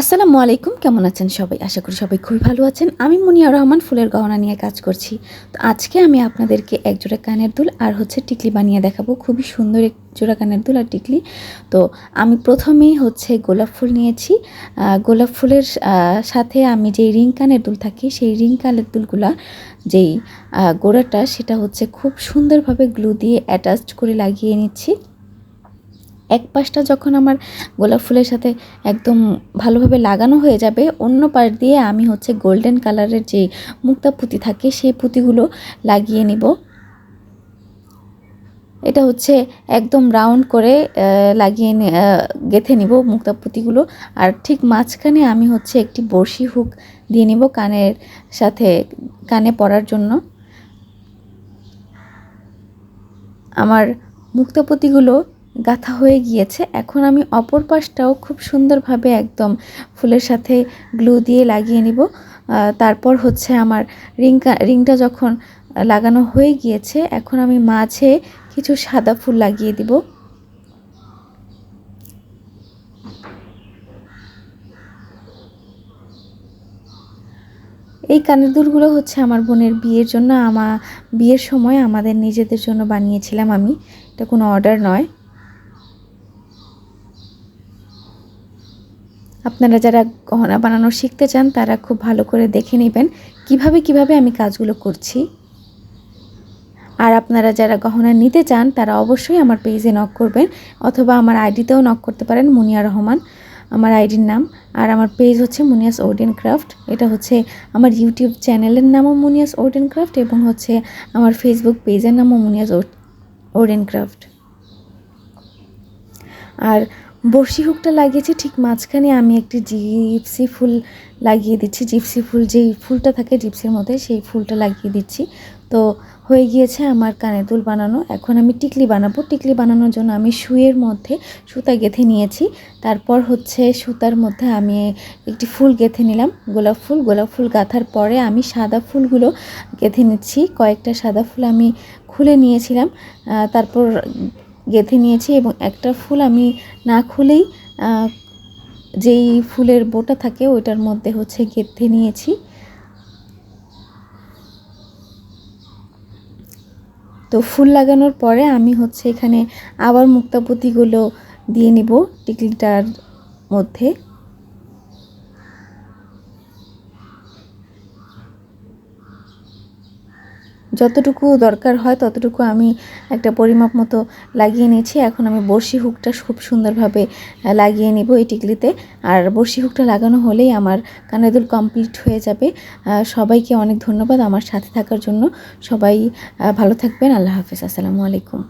আসসালামু আলাইকুম, কেমন আছেন সবাই? আশা করি সবাই খুবই ভালো আছেন। আমি মুনিয়া রহমান, ফুলের গহনা নিয়ে কাজ করছি। তো আজকে আমি আপনাদেরকে এক জোড়া কানের দুল আর হচ্ছে টিকলি বানিয়ে দেখাবো। খুবই সুন্দর এক জোড়া কানের দুল আর টিকলি। তো আমি প্রথমেই হচ্ছে গোলাপ ফুল নিয়েছি। গোলাপ ফুলের সাথে আমি যেই রিং কানের দুল থাকি, সেই রিং কানের দুলগুলা যেই গোড়াটা, সেটা হচ্ছে খুব সুন্দরভাবে গ্লু দিয়ে অ্যাটাচড করে লাগিয়ে নিচ্ছি। এক পাশটা যখন আমার গোলাপ ফুলের সাথে একদম ভালোভাবে লাগানো হয়ে যাবে, অন্য পাশ দিয়ে আমি হচ্ছে গোল্ডেন কালারের যে মুক্তা পুঁতি থাকে সেই পুঁতিগুলো লাগিয়ে নিব। এটা হচ্ছে একদম রাউন্ড করে লাগিয়ে গেঁথে নিব মুক্তা পুঁতিগুলো। আর ঠিক মাঝখানে আমি হচ্ছে একটি বড়শি হুক দিয়ে নিব কানের সাথে, কানে পরার জন্য। আমার মুক্তাপতিগুলো গাঁথা হয়ে গিয়েছে। এখন আমি অপর পাশটাও খুব সুন্দরভাবে একদম ফুলের সাথে গ্লু দিয়ে লাগিয়ে নিব। তারপর হচ্ছে আমার রিং রিংটা যখন লাগানো হয়ে গিয়েছে, এখন আমি মাঝে কিছু সাদা ফুল লাগিয়ে দিব। এই কানের দুলগুলো হচ্ছে আমার বোনের বিয়ের জন্য, আমা, বিয়ের সময় আমাদের নিজেদের জন্য বানিয়েছিলাম আমি। এটা কোনো অর্ডার নয়। আপনারা যারা গহনা বানানো শিখতে চান, তারা খুব ভালো করে দেখে নেবেন কীভাবে কীভাবে আমি কাজগুলো করছি। আর আপনারা যারা গহনা নিতে চান, তারা অবশ্যই আমার পেজে নক করবেন, অথবা আমার আইডিতেও নক করতে পারেন, মুনিয়া রহমান, আমার আইডির নাম। আর আমার পেজ হচ্ছে মুনিয়াস ওডেন ক্রাফট। এটা হচ্ছে আমার ইউটিউব চ্যানেলের নামও মুনিয়াস ওডেন ক্রাফট এবং হচ্ছে আমার ফেসবুক পেজের নামও মুনিয়াস ওডেন ক্রাফট। আর বর্ষি হুকটা লাগিয়েছি, ঠিক মাঝখানে আমি একটি জিপসি ফুল লাগিয়ে দিচ্ছি। জিপসি ফুল যেই ফুলটা থাকে জিপসির মধ্যে সেই ফুলটা লাগিয়ে দিচ্ছি। তো হয়ে গিয়েছে আমার কানে দুল বানানো। এখন আমি টিকলি বানাবো। টিকলি বানানোর জন্য আমি শুয়ের মধ্যে সুতা গেঁথে নিয়েছি। তারপর হচ্ছে সুতার মধ্যে আমি একটি ফুল গেঁথে নিলাম, গোলাপ ফুল। গোলাপ ফুল গাঁথার পরে আমি সাদা ফুলগুলো গেঁথে নিচ্ছি। কয়েকটা সাদা ফুল আমি খুলে নিয়েছিলাম। তারপর গেঁথে নিয়েছি এবং একটা ফুল আমি না খুলেই যেই ফুলের বোটা থাকে ওইটার মধ্যে হচ্ছে গেঁথে নিয়েছি। তো ফুল লাগানোর পরে আমি হচ্ছে এখানে আবার মুক্তাপুতিগুলো দিয়ে নিব টিকলিটার মধ্যে। যতটুকু দরকার হয় ততটুকু আমি একটা পরিমাপ মতো লাগিয়ে নিয়েছি। এখন আমি বড়শি হুকটা খুব সুন্দরভাবে লাগিয়ে নিব এই টিকলিতে। আর বড়শি হুকটা লাগানো হলেই আমার কানের দুল কমপ্লিট হয়ে যাবে। সবাইকে অনেক ধন্যবাদ আমার সাথে থাকার জন্য। সবাই ভালো থাকবেন। আল্লাহ হাফিজ। আসসালামু আলাইকুম।